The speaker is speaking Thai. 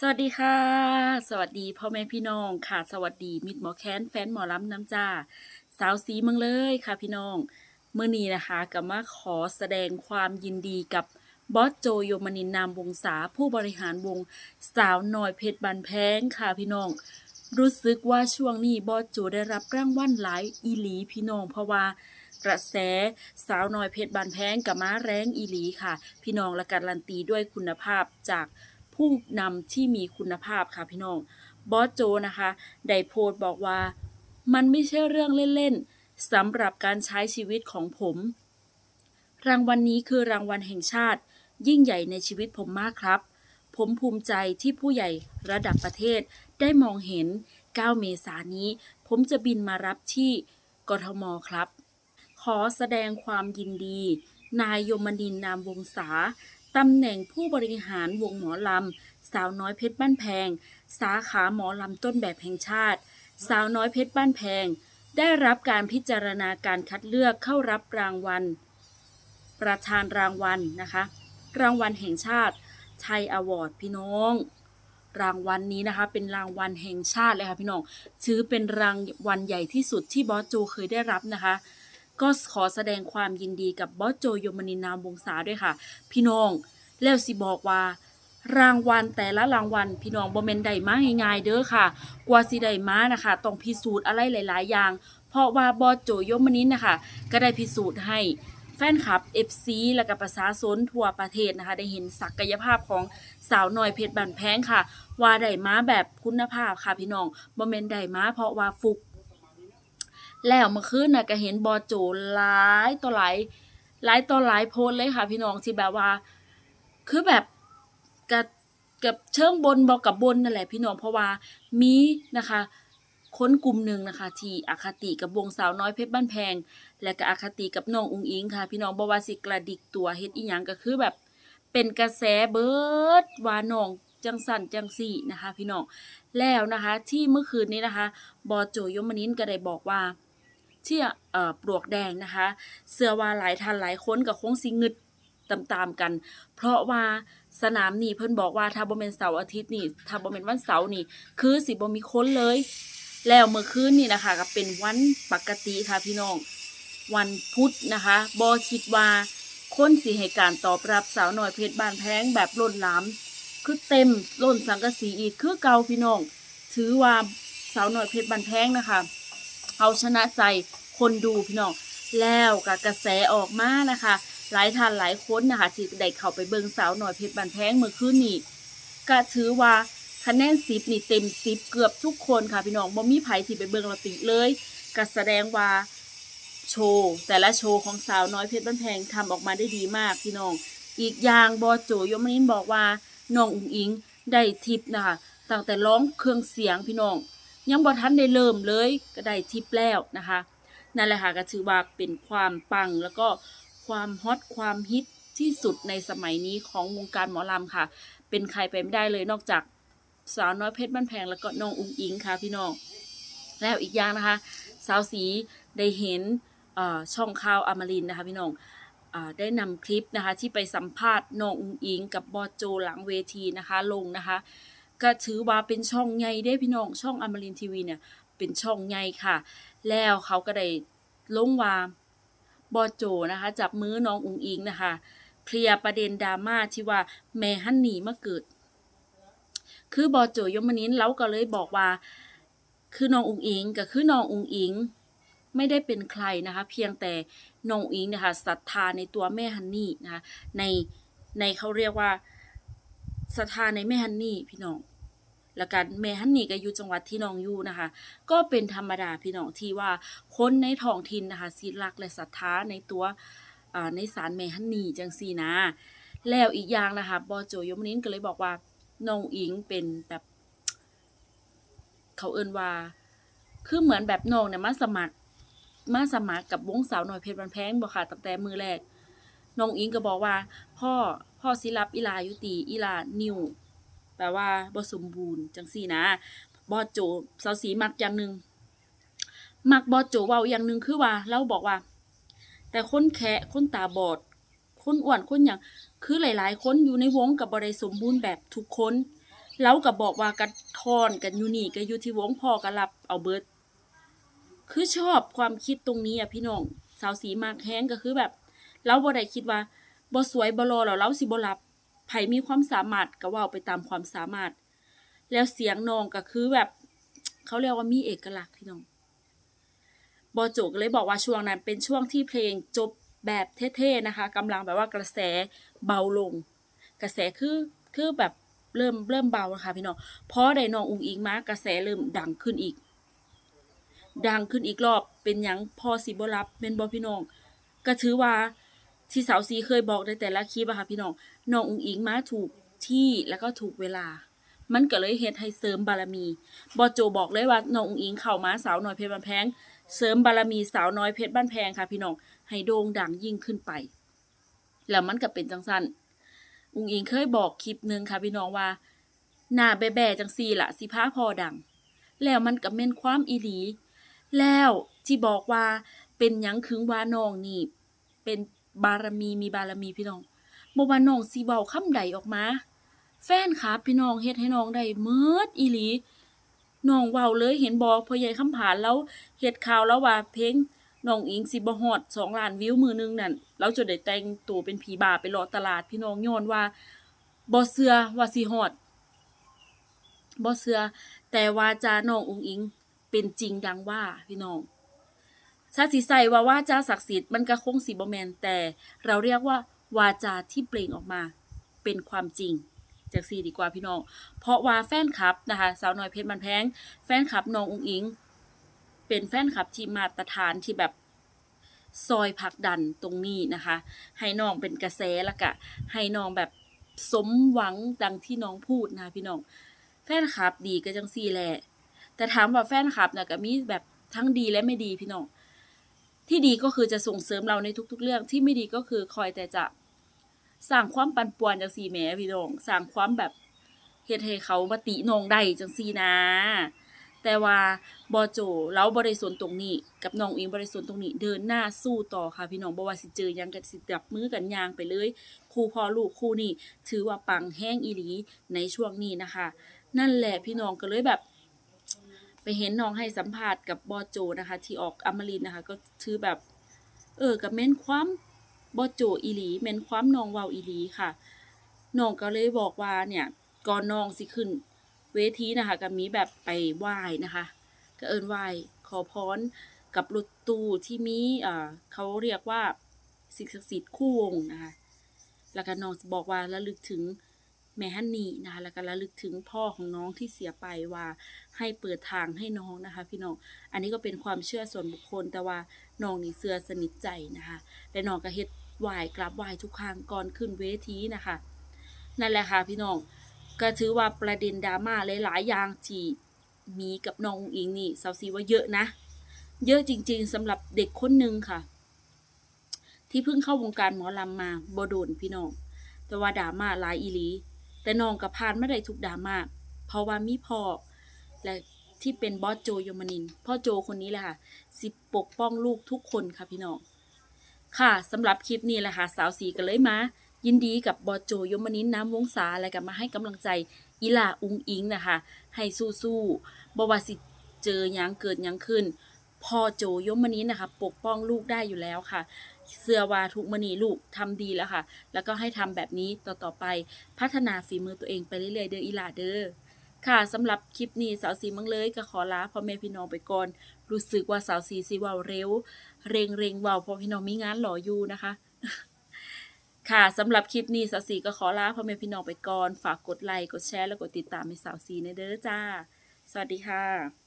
สวัสดีค่ะ สวัสดีพ่อแม่พี่น้องค่ะ สวัสดีมิตรหมอแค้นแฟนหมอลำน้ำจ้า สาวสีเมืองเลยค่ะพี่น้องเมื่อนี้นะคะก็มาขอแสดงความยินดีกับบอสโจโยมนินนามวงศาผู้บริหารวงสาวน้อยเพชรบันแพงค่ะพี่น้อง รู้สึกว่าช่วงนี้บอสโจได้รับรางวัลหลายอีหลีพี่น้องเพราะว่ากระแสสาวน้อยเพชรบานแพงกับม้าแรงอีหลีค่ะ พี่น้องและการันตีด้วยคุณภาพจาก ผู้นำที่มีคุณภาพค่ะพี่น้องบอสโจนะคะได้โพสต์บอกว่า มันไม่ใช่เรื่องเล่นๆสำหรับการใช้ชีวิตของผม รางวัลนนี้คือรางวัลแห่งชาติ ยิ่งใหญ่ในชีวิตผมมากครับ ผมภูมิใจที่ผู้ใหญ่ระดับประเทศได้มองเห็น 9 เมษายนนี้ ผมจะบินมารับที่กทมครับ ขอแสดงความยินดี นายยมนินนามวงศา ตำแหน่งผู้บริหารวงหมอลำ สาวน้อยเพชรบ้านแพง สาขาหมอลำต้นแบบแห่งชาติ สาวน้อยเพชรบ้านแพง ได้รับการพิจารณาการคัดเลือกเข้ารับรางวัล ประธานรางวัลนะคะ รางวัลแห่งชาติไทยอวอร์ดพี่น้อง รางวัลนี้นะคะเป็นรางวัลแห่งชาติเลยค่ะพี่น้องถือเป็นรางวัลใหญ่ที่สุดที่บอสโจเคยได้รับนะคะ ก็ขอแสดงความยินดีกับบอสโจโยมนินนามวงศาด้วยค่ะ พี่น้องแล้วสิบอกว่า รางวัลแต่ละรางวัลพี่น้องบ่แม่นได้มาง่ายๆเด้อค่ะ กว่าสิได้มานะคะต้องพิสูจน์อะไรหลาย ๆ อย่าง เพราะว่าบอสโจโยมนินนะคะ ก็ได้พิสูจน์ให้แฟนคลับ FC และกับประชาชนทั่วประเทศนะคะ ได้เห็นศักยภาพของสาวหน้อยเพชรบันแพงค่ะ ว่าได้มาแบบคุณภาพค่ะพี่น้องบ่แม่นได้มาเพราะว่าฟุก แล้วเมื่อคืนน่ะก็เห็นบอโจหลายต่อหลายหลายต่อหลายโพสเลยค่ะ พี่น้องที่แบบว่า คือแบบกับกับเชิงบนบอกกับบนนั่นแหละพี่น้องเพราะว่ามีนะคะคนกลุ่มหนึ่งนะคะ ที่อคติกับวงสาวน้อยเพชรบ้านแพง และก็อคติกับน้องอุงอิงค่ะ พี่น้องบอกว่าสิกระดิกตัวเฮ็ดอีหยังก็คือแบบ เป็นกระแสเบิดว่าน้องจังสั่นจังสี่นะคะ พี่น้องแล้วนะคะ ที่เมื่อคืนนี้นะคะ บอโจยมนินก็ได้บอกว่า ที่เอ่อปลวกแดงนะคะ เสื้อว่าหลายท่านหลายคนกับคงสิงึดตามๆกัน เพราะว่าสนามนี่เพิ่นบอกว่าถ้าบ่แม่นเสาร์อาทิตย์นี่ถ้าบ่แม่นวันเสาร์นี่ คือสิบ่มีคนเลย แล้วเมื่อคืนนี่นะคะ ก็เป็นวันปกติค่ะพี่น้อง วันพุธนะคะบ่คิดว่าคนสิให้การตอบรับสาวหน้อยเพชรบ้านแพงแบบล้นหลามคือเต็มล้นสังกะสีอีกคือเก่าพี่น้องถือว่าสาวหน้อยเพชรบ้านแพงนะคะ เอาชนะใจคนดูพี่น้องแล้วกับกระแสออกมานะคะ หลายท่านหลายคนนะคะที่ได้เข้าไปเบิ่งสาวหน่อยเพชรบันแพงเมื่อคืนนี้ก็ถือว่าคะแนนสิบนี่เต็มสิบเกือบทุกคนค่ะพี่น้องบ่มีไผที่ไปเบิ่งเราติเลยก็แสดงว่าโชว์แต่ละโชว์ของสาวน้อยเพชรบันแพงทำออกมาได้ดีมากพี่น้อง อีกอย่างบอโจยมนินบอกว่าน้องอุ๋งอิงได้ทิปนะคะตั้งแต่ร้องเครื่องเสียงพี่น้อง ยังบ่ทันได้เริ่มเลยก็ได้ทิปแล้วนะคะ นั่นแหละค่ะก็ถือว่าเป็นความปังแล้วก็ความฮอตความฮิตที่สุดในสมัยนี้ของวงการหมอลำค่ะ เป็นใครไปไม่ได้เลยนอกจากสาวน้อยเพชรบ้านแพงแล้วก็น้องอุ้งอิงค่ะพี่น้อง แล้วอีกอย่างนะคะ สาวสีได้เห็นช่องข่าวอมรินนะคะพี่น้องอได้นำคลิปนะคะที่ไปสัมภาษณ์น้องอุ้งอิงกับบอโจหลังเวทีนะคะลงนะคะ ก็ถือว่าเป็นช่องใหญ่ได้พี่น้องช่องอมรินทีวีเนี่ย เป็นช่องใหญ่ค่ะ แล้วเขาก็ได้ลงว่าบอโจนะคะ จับมือน้องอุงอิงนะคะเคลียร์ประเด็นดราม่าที่ว่าแม่ฮันนี่มาเกิด คือบอโจยมนินเราก็เลยบอกว่า คือน้องอุงอิงก็คือน้องอุงอิง ไม่ได้เป็นใครนะคะ เพียงแต่น้องอุงอิงนะคะศรัทธาในตัวแม่ฮันนี่นะคะในในเขาเรียกว่า ศรัทธาในแม่ฮันนี่พี่น้องแล้วกันแม่ฮันนี่ก็อยู่จังหวัดที่น้องอยู่นะคะ ก็เป็นธรรมดาพี่น้องที่ว่าคนในท้องถิ่นนะคะสิรักและศรัทธาในตัวในศาลแม่ฮันนี่จังซี่นะ แล้วอีกอย่างนะคะบอโจยมนินก็เลยบอกว่าน้องอิงเป็นแบบ เขาเอิ้นว่า คือเหมือนแบบน้องเนี่ยมาสมัคร มาสมัครกับวงสาวหน่อยเพชรบันแพงบ่ค่ะตั้งแต่มือแรกน้องอิงก็บอกว่า พ่อ พ่อสิรับอีลายู่ตีอีลานิวแปลว่าบ่สมบูรณ์จังซี่นะบอโจสาวสีมักอย่างหนึ่งมักบอโจเว้าอย่างหนึ่งคือว่าเราบอกว่า แต่คนแคะคนตาบอด คนอ้วนคนอย่างคือหลาย ๆ คนอยู่ในวงกับบริสมบูรณ์แบบทุกคนเราก็บบอกว่ากันทอนกันอยู่นี่ก็อยู่ที่วงพ่อก็รับเอาเบิดคือชอบความคิดตรงนี้อะพี่น้องสาวสีมากแห้งก็คือแบบ เราบ่ได้คิดว่า บ่สวยบ่รอแล้วเราสิบ่รับไผมีความสามารถก็เว้าไปตามความสามารถ แล้วเสียงน้องก็คือแบบ เขาเรียกว่ามีเอกลักษณ์พี่น้องบอโจก็เลยบอกว่าช่วงนั้นเป็นช่วงที่เพลงจบแบบเท่ๆนะคะกำลังแบบว่ากระแสเบาลง กระแสคือคือแบบเริ่มเริ่มเบานะคะพี่น้องพอได้น้องอุงอิงมากระแสเริ่มดังขึ้นอีก ดังขึ้นอีกรอบเป็นยังพอสิบรับเป็นบอพี่น้องก็ถือว่า ที่สาวซีเคยบอกในแต่ละคลิปอะค่ะพี่น้องน้องอุงอิงมาถูกที่แล้วก็ถูกเวลา มันก็เลยเฮ็ดให้เสริมบารมีบอโจบอกเลยว่าน้องอุงอิงเข้ามาสาวน้อยเพชรบ้านแพงเสริมบารมีสาวน้อยเพชรบ้านแพงค่ะพี่น้องให้โด่งดังยิ่งขึ้นไป แล้วมันก็เป็นจังสั้นอุงอิงเคยบอกคลิปหนึ่งค่ะพี่น้องว่าหน้าแบ่ๆจังซีละสิพาพอดัง แล้วมันก็แม่นความอีหลี แล้วที่บอกว่าเป็นยังคึงว่าน้องนี่เป็น บารมีมีบารมีพี่น้องบ่ว่าน้องสิเว้าคำใดออกมา แฟนครับพี่น้องเฮ็ดให้น้องได้เมิดอีหลีน้องเว้าเลยเห็นบ่พ่อใหญ่คำผานแล้วเฮ็ดข่าวแล้วว่าเพลงน้องอิงสิบ่ฮอด2ล้านวิวมือหนึงนั่นเราจะได้แต่งตัวเป็นผีบาไปรอตลาดพี่น้องย้อนว่าบ่เชื่อว่าสิฮอดบ่เชื่อแต่ว่าจาน้องอุงอิงเป็นจริงดังว่าพี่น้อง ชาติใส่ว่าว่าจาศักดิ์สิทธิ์มันก็คงสิบ่แมนแต่ เราเรียกว่าวาจาที่เปล่งออกมาเป็นความจริงจากซีดีกว่าพี่น้อง เพราะว่าแฟนคลับนะคะ สาวน้อยเพชรมันแพง แฟนคลับน้องอุงอิง เป็นแฟนคลับที่มาตรฐานที่แบบซอยผักดันตรงนี้นะคะ ให้น้องเป็นกระแสแล้วก็ให้น้องแบบสมหวังดังที่น้องพูดนะพี่น้อง แฟนคลับดีก็จังซี่แหละ แต่ถามว่าแฟนคลับเนี่ยก็มีแบบทั้งดีและไม่ดีพี่น้อง ที่ดีก็คือจะส่งเสริมเราในทุก ๆ เรื่องที่ไม่ดีก็คือคอยแต่จะสร้างความปั่นป่วนจังซีแหมพี่น้องสร้างความแบบเฮ็ดให้เขามาตินองได้จังซี่นะ แต่ว่าบอโจเราบริสุทธิ์ตรงนี้ กับน้องอิงบริสุทธิ์ตรงนี้ เดินหน้าสู้ต่อค่ะพี่น้องบ่ว่าสิเจอยังกันสิจับมือกันยางไปเลยคู่พ่อลูกคู่นี่ ถือว่าปังแห้งอีหลีในช่วงนี้นะคะ นั่นแหละพี่น้องก็เลยแบบ ไปเห็นน้องให้สัมภาษณ์กับบอโจนะคะ ที่ออกอมรินนะคะ ก็ถือแบบ เออกับแม่นความบอโจอีหลีแม่นความน้องวาวอีหลีค่ะน้องก็เลยบอกว่าเนี่ยก่อนน้องสิขึ้น เวทีนะคะก็มีแบบไปไหว้นะคะ ก็เอินไหว้ขอพรกับรถตู้ที่มีเอ่อเขาเรียกว่าสิ่งศักดิ์สิทธิ์คู่วงนะคะแล้วก็น้องบอกว่าระลึกถึง แม่ฮันนี่นะคะแล้วก็ระลึกถึงพ่อของน้องที่เสียไปว่าให้เปิดทางให้น้องนะคะ พี่น้องอันนี้ก็เป็นความเชื่อส่วนบุคคลแต่ว่าน้องนี่เชื่อสนิทใจนะคะและน้องก็เฮ็ดไหว้กราบไหว้ทุกครั้งก่อนขึ้นเวทีนะคะ นั่นแหละค่ะพี่น้องก็ถือว่าประเด็นดราม่าหลายๆอย่างที่มีกับน้องอิงนี่สาวซีว่าเยอะนะ เยอะจริง ๆสำหรับเด็กคนหนึ่งค่ะ ที่เพิ่งเข้าวงการหมอลำมาบโดนพี่น้องแต่ว่าดราม่าหลายอีหลี แต่น้องกับผ่านไม่ได้ทุกดราม่าเพราะว่ามีพ่อและที่เป็นบอสโจโยมานิน พ่อโจคนนี้แหละค่ะสิปกป้องลูกทุกคนค่ะพี่น้อง ค่ะสำหรับคลิปนี้แหละค่ะสาวสีกันเลยมา ยินดีกับบอสโจยมนินน้ำวงศาอะไรกันมาให้กำลังใจอีลาอุงอิงนะคะ ให้สู้ๆบวสิเจอยังเกิดยังขึ้นพ่อโจยมนินนะคะ ปกป้องลูกได้อยู่แล้วค่ะ เสื้อวาทุกมณีลูกทำดีแล้วค่ะ แล้วก็ให้ทำแบบนี้ต่อๆไปพัฒนาฝีมือตัวเองไปเรื่อยๆ เด้ออีหลาเด้อค่ะสำหรับคลิปนี้สาวสีมังเลยก็ขอลาพ่อแม่พี่น้องไปก่อน รู้สึกว่าสาวสีสิเว่าเร็ว เร่งเร่งว่าเพอพี่น้องมีงานหล่ออยู่นะคะ ค่ะสำหรับคลิปนี้สาวสีก็ขอลาพ่อแม่พี่น้องไปก่อน ฝากกดไลค์กดแชร์แล้วกดติดตามให้สาวสีในเด้อจ้า สวัสดีค่ะ